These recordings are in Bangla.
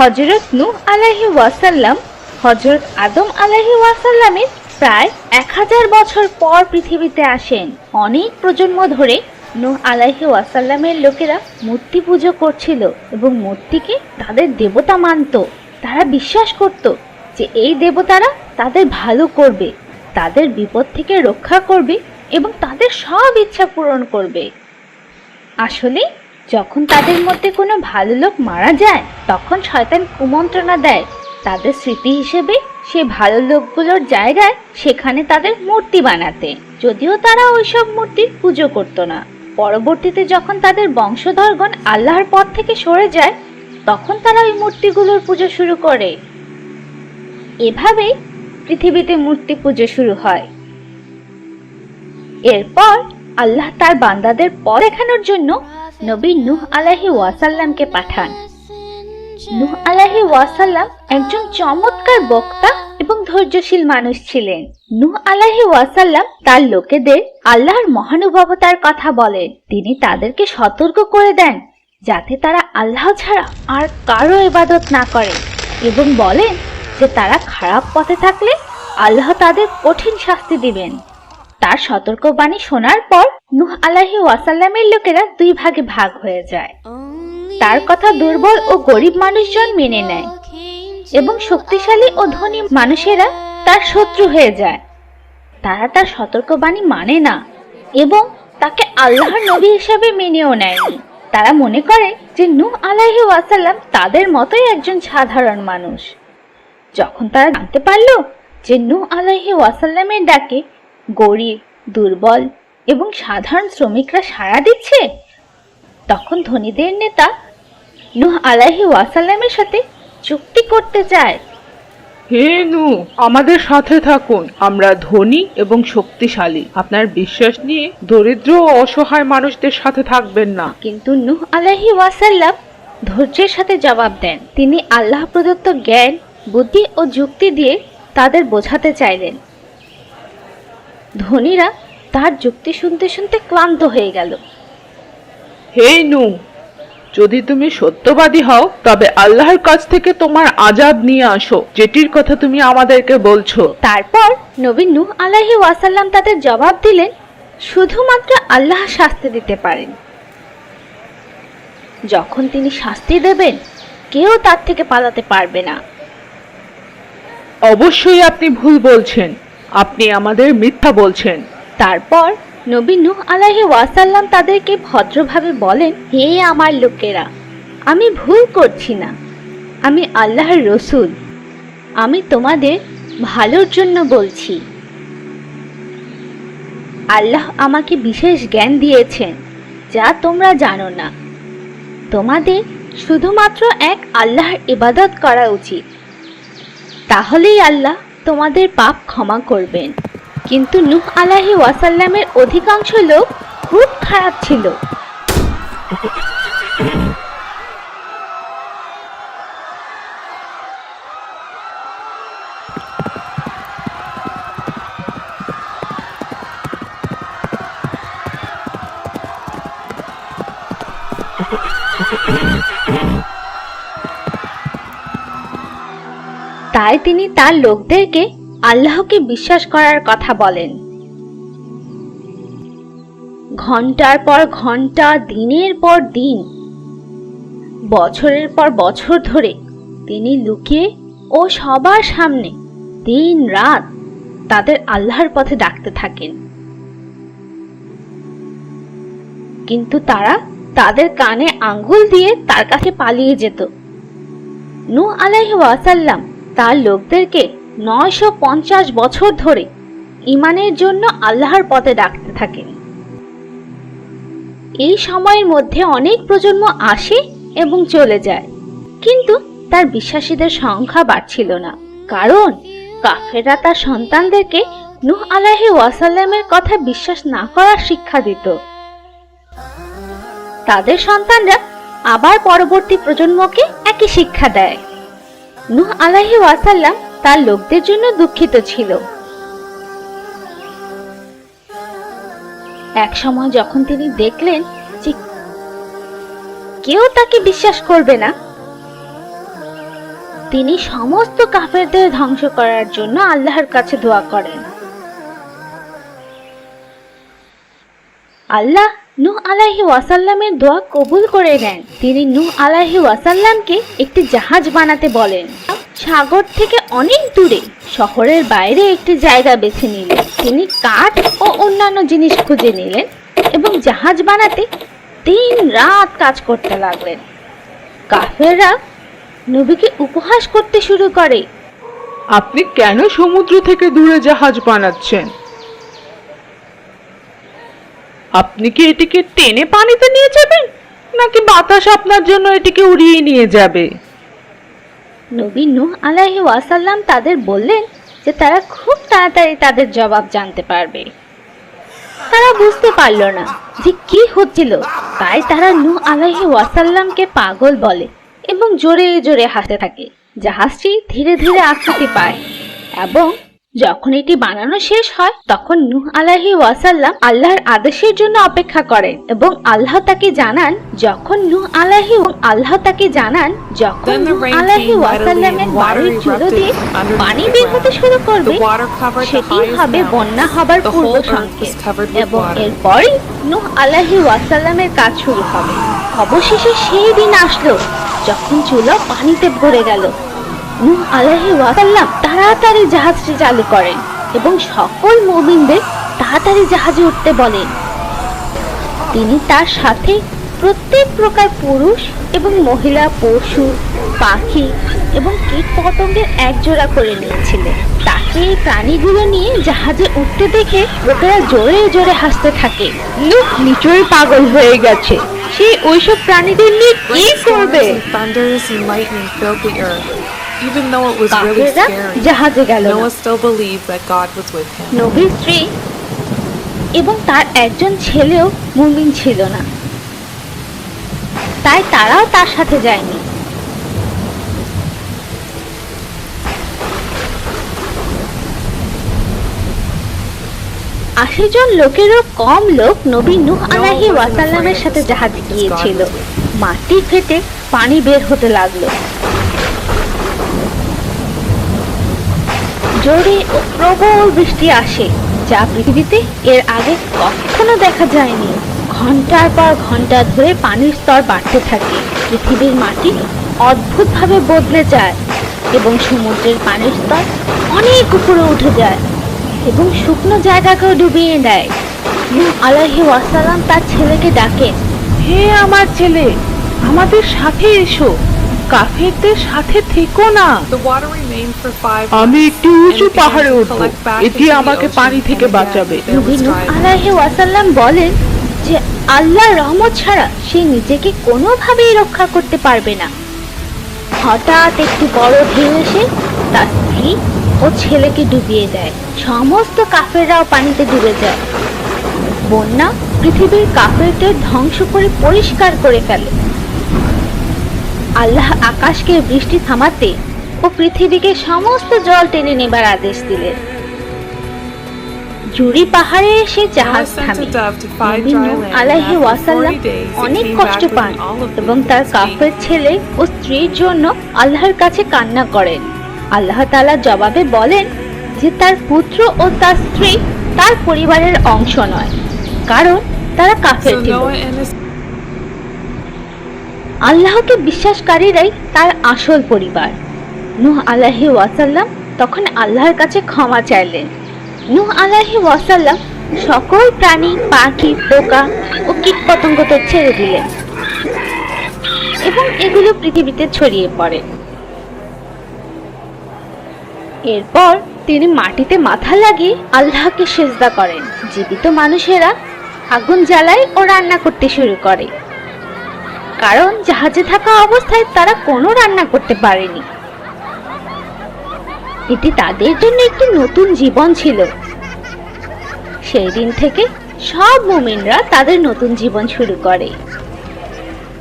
হজরত নু আলাহি ওয়াসাল্লাম হজরত আদম আলাহি ওয়াসাল্লামের প্রায় এক হাজার বছর পর পৃথিবীতে আসেন। অনেক প্রজন্ম ধরে নূহ আলাহি ওয়াসাল্লামের লোকেরা মূর্তি পুজো করছিল এবং মূর্তিকে তাদের দেবতা মানত। তারা বিশ্বাস করত যে এই দেবতারা তাদের ভালো করবে, তাদের বিপদ থেকে রক্ষা করবে এবং তাদের সব ইচ্ছা পূরণ করবে। আসলে যখন তাদের মধ্যে কোনো ভালো লোক মারা যায়, তখন শয়তান কুমন্ত্রণা দেয়। তাদের স্মৃতি হিসেবে সে ভালো লোকগুলোর জায়গায় সেখানে তাদের মূর্তি বানাতে। যদিও তারা ওইসব মূর্তির পুজো করতো না। পরবর্তীতে যখন তাদের বংশধরগণ আল্লাহর পথ থেকে সরে যায়, তখন তারা ওই মূর্তিগুলোর পুজো শুরু করে। এভাবেই পৃথিবীতে মূর্তি পুজো শুরু হয়। এরপর আল্লাহ তার বান্দাদের পথ দেখানোর জন্য নবী নূহ আলাহি ওয়াসাল্লামকে পাঠান। নূহ আলাহি ওয়াসাল্লাম একজন চমৎকার বক্তা এবং ধৈর্যশীল মানুষ ছিলেন। নূহ আলাহি ওয়াসাল্লাম তার লোকেদের আল্লাহর মহানুভবতার কথা বলেন। তিনি তাদেরকে সতর্ক করে দেন, যাতে তারা আল্লাহ ছাড়া আর কারও ইবাদত না করে এবং বলেন যে তারা খারাপ পথে থাকলে আল্লাহ তাদের কঠিন শাস্তি দিবেন। তার সতর্কবাণী শোনার পর নূহ আলাহি ওয়াসাল্লামের লোকেরা দুই ভাগে ভাগ হয়ে যায়। তার কথা দুর্বল ও গরিব মানুষজন মেনে নেয় এবং শক্তিশালী ও ধনী মানুষেরা তার শত্রু হয়ে যায়। তারা তার সতর্কবাণী মানে না এবং তাকে আল্লাহর নবী হিসাবে মেনেও নেয়নি। তারা মনে করে যে নূহ আলাইহি ওয়াসাল্লাম তাদের মতোই একজন সাধারণ মানুষ। যখন তারা জানতে পারল যে নূহ আলাইহি ওয়াসাল্লামের ডাকে গরিব দুর্বল এবং সাধারণ শ্রমিকরা সাড়া দিচ্ছে? তখন ধনীদের নেতা নূহ আলাইহি ওয়াসাল্লামের সাথে চুক্তি করতে চায়। হে নু আমাদের সাথে থাকুন। আমরা ধনী এবং শক্তিশালী। আপনার বিশ্বাস নিয়ে দরিদ্র ও অসহায় মানুষদের সাথে থাকবেন না। কিন্তু নূহ আলাহি ওয়াসাল্লাম ধৈর্যের সাথে জবাব দেন। তিনি আল্লাহ প্রদত্ত জ্ঞান বুদ্ধি ও যুক্তি দিয়ে তাদের বোঝাতে চাইলেন। ধনীরা তার যুক্তি শুনতে শুনতে ক্লান্ত হয়ে গেল। হে নু যদি তুমি সত্যবাদী হও তবে আল্লাহর কাছ থেকে তোমার আজাদ নিয়ে আসো যেটির কথা তুমি আমাদেরকে বলছো। তারপর নবী নূহ আলাইহি ওয়াসাল্লাম তাদের জবাব দিলেন শুধুমাত্র আল্লাহ শাস্তি দিতে পারেন। যখন তিনি শাস্তি দেবেন কেউ তার থেকে পালাতে পারবে না। অবশ্যই আপনি ভুল বলছেন। আপনি আমাদের মিথ্যা বলছেন। তারপর নবী নূহ আলাইহি ওয়াসাল্লাম তাদেরকে ভদ্রভাবে বলেন, হে আমার লোকেরা, আমি ভুল করছি না। আমি আল্লাহর রসুল। আমি তোমাদের ভালোর জন্য বলছি। আল্লাহ আমাকে বিশেষ জ্ঞান দিয়েছেন, যা তোমরা জানো না। তোমাদের শুধুমাত্র এক আল্লাহর ইবাদত করা উচিত। তাহলেই আল্লাহ তোমাদের পাপ ক্ষমা করবেন। কিন্তু নূহ আলাহি ওয়াসাল্লামের অধিকাংশ লোক খুব খারাপ ছিল। তাই তিনি তার লোকদেরকে আল্লাহকে বিশ্বাস করার কথা বলেন। ঘণ্টার পর ঘণ্টা দিনের পর দিন, বছরের পর বছর ধরে তিনি লুকিয়ে ও সবার সামনে দিন রাত তাদের আল্লাহর পথে ডাকতে থাকেন। কিন্তু তারা তাদের কানে আঙ্গুল দিয়ে তার কাছে পালিয়ে যেত। নু আলাইহি ওয়াসাল্লাম তার লোকদেরকে নয়শো পঞ্চাশ বছর ধরে ইমানের জন্য আল্লাহর পথে ডাকতে থাকেন এই সময়ের মধ্যে অনেক প্রজন্ম আসে এবং চলে যায়। কিন্তু তার বিশ্বাসীদের সংখ্যা বাড়ছিল না। কারণ কাফেররা তার সন্তানদেরকে নূহ আলাহি ওয়াসাল্লামের কথা বিশ্বাস না করার শিক্ষা দিত। তাদের সন্তানরা আবার পরবর্তী প্রজন্মকে একই শিক্ষা দেয়। নূহ আলাহি ওয়াসাল্লাম তার লোকদের জন্য দুঃখিত ছিল। এক সময় যখন তিনি দেখলেন যে কেউ তাকে বিশ্বাস করবে না, তিনি সমস্ত কাফেরদের ধ্বংস করার জন্য আল্লাহর কাছে দোয়া করেন। আল্লাহ নূহ আলাহি ওয়াসাল্লামের দোয়া কবুল করে নেন। তিনি নূহ আলাহি ওয়াসাল্লামকে একটি জাহাজ বানাতে বলেন। সাগর থেকে অনেক দূরে শহরের বাইরে একটি জায়গা বেছে নিলেন। তিনি কাঠ ও অন্যান্য জিনিস খুঁজে নিলেন এবং জাহাজ বানাতে দিন রাত কাজ করতে লাগলেন। কাফেররা নবীকে উপহাস করতে শুরু করে। আপনি কেন সমুদ্র থেকে দূরে জাহাজ বানাচ্ছেন? আপনি কি এটিকে টেনে পানিতে নিয়ে যাবেন? নাকি বাতাস আপনার জন্য এটিকে উড়িয়ে নিয়ে যাবে? নবী নূহ আলাইহি ওয়াসাল্লাম তাদের বললেন যে তারা খুব তাড়াতাড়ি তাদের জবাব জানতে পারবে। তারা বুঝতে পারল না যে কি হচ্ছিল। তাই তারা নূহ আলাইহি ওয়াসাল্লামকে পাগল বলে এবং জোরে জোরে হাসতে থাকে। জাহাজটি ধীরে ধীরে আকৃতি পায় এবং যখন এটি বানানো শেষ হয় তখন নূহ আলাহি ওয়াসাল্লাম আল্লাহর আদেশের জন্য অপেক্ষা করেন এবং আল্লাহ তাকে জানান যখন নূহ আলাইহি আল্লাহ তাকে জানান যখন mightily ওয়াসাল্লামের বাড়ির চুলো দিয়ে পানি বের হতে শুরু করবে সেটি হবে বন্যা হবার পূর্ব সংকেত এবং. এরপরই নূহ আলাইহি ওয়াসাল্লামের কাজ শুরু হবে। অবশেষে সেই দিন আসলো যখন চুলো পানিতে ভরে গেল। নূহ আলাইহি ওয়াসাল্লাম তাড়াতাড়ি জাহাজটি চালু করেন এবং সকল মুমিনদের তাড়াতাড়ি জাহাজে উঠতে বলেন তিনি তার সাথে প্রত্যেক প্রকার পুরুষ এবং মহিলা পশু পাখি এবং কীট পতঙ্গের একজোড়া করে নিয়েছিলেন। তাকে এই প্রাণীগুলো নিয়ে জাহাজে উঠতে দেখে লোকেরা জোরে জোরে হাসতে থাকে। লোক নিচয়ই পাগল হয়ে গেছে। সে ওইসব প্রাণীদের নিয়ে কি করবে? even though it was really scary, Noah still believed that God was with him. এবং তার একজন ছেলেও মুমিন ছিল না তাই তারাও তার সাথে যায়নি আশি জন লোকেরও কম লোক নবী নুহ আলাহি ওয়াসাল্লামের সাথে জাহাজ গিয়েছিল। মাটি ফেটে পানি বের হতে লাগল। জোরে ও প্রবল বৃষ্টি আসে, যা পৃথিবীতে এর আগে কখনো দেখা যায়নি। ঘণ্টার পর ঘণ্টা ধরে পানির স্তর বাড়তে থাকে। পৃথিবীর মাটি অদ্ভুতভাবে বদলে যায় এবং সমুদ্রের পানির স্তর অনেক উপরে উঠে যায় এবং শুকনো জায়গাকেও ডুবিয়ে দেয়। নূহ আলাইহি ওয়াসাল্লাম তার ছেলেকে ডাকেন হে আমার ছেলে, আমাদের সাথে এসো। কাফেরদের সাথে থেকো না। আমি একটি উঁচু পাহাড়ে উঠবো। এটি আমাকে পানি থেকে বাঁচাবে. আলাইহি ওয়াসাল্লাম বলেন যে আল্লাহর রহমত ছাড়া সে নিজেকে কোনোভাবেই রক্ষা করতে পারবে না। হঠাৎ একটি বড় ঢেউ এসে তার স্ত্রী ও ছেলেকে ডুবিয়ে দেয়। সমস্ত কাফেররাও পানিতে ডুবে যায়। বন্যা পৃথিবীর কাফেরদের ধ্বংস করে পরিষ্কার করে ফেলে। আল্লাহ আকাশকে বৃষ্টি থামাতে ও পৃথিবীকে সমস্ত জল টেনে নেবার আদেশ দিলেন। জুড়ি পাহাড়ে এসে জাহাজ থামে। after ওয়াসাল্লাম 40 days, it অনেক কষ্ট পান এবং তার কাফের ছেলে ও স্ত্রীর জন্য আল্লাহর কাছে কান্না করেন। আল্লাহ তাআলা জবাবে বলেন যে তার পুত্র ও তার স্ত্রী তার পরিবারের অংশ নয় কারণ তারা কাফের ছিল। আল্লাহকে বিশ্বাসকারীরাই তার আসল পরিবার। নূহ আলাহি ওয়াসাল্লাম তখন আল্লাহর কাছে ক্ষমা চাইলেন। নূহ আলাহি ওয়াসাল্লাম সকল প্রাণী, পাখি, পোকা ও কীটপতঙ্গদের ছেড়ে দিলেন এবং এগুলো পৃথিবীতে ছড়িয়ে পড়ে। এরপর তিনি মাটিতে মাথা লাগিয়ে আল্লাহকে সেজদা করেন। জীবিত মানুষেরা আগুন জ্বালায় ও রান্না করতে শুরু করে। কারণ জাহাজে থাকা অবস্থায় তারা কোনো রান্না করতে পারেনি। এটি তাদের জন্য একটি নতুন জীবন ছিল। সেই দিন থেকে সব মুমিনরা তাদের নতুন জীবন শুরু করে।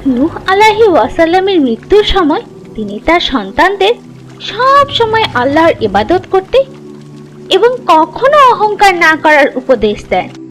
নূহ আলাহি ওয়াসাল্লামের মৃত্যুর সময় তিনি তার সন্তানদের সব সময় আল্লাহর ইবাদত করতে এবং কখনো অহংকার না করার উপদেশ দেন।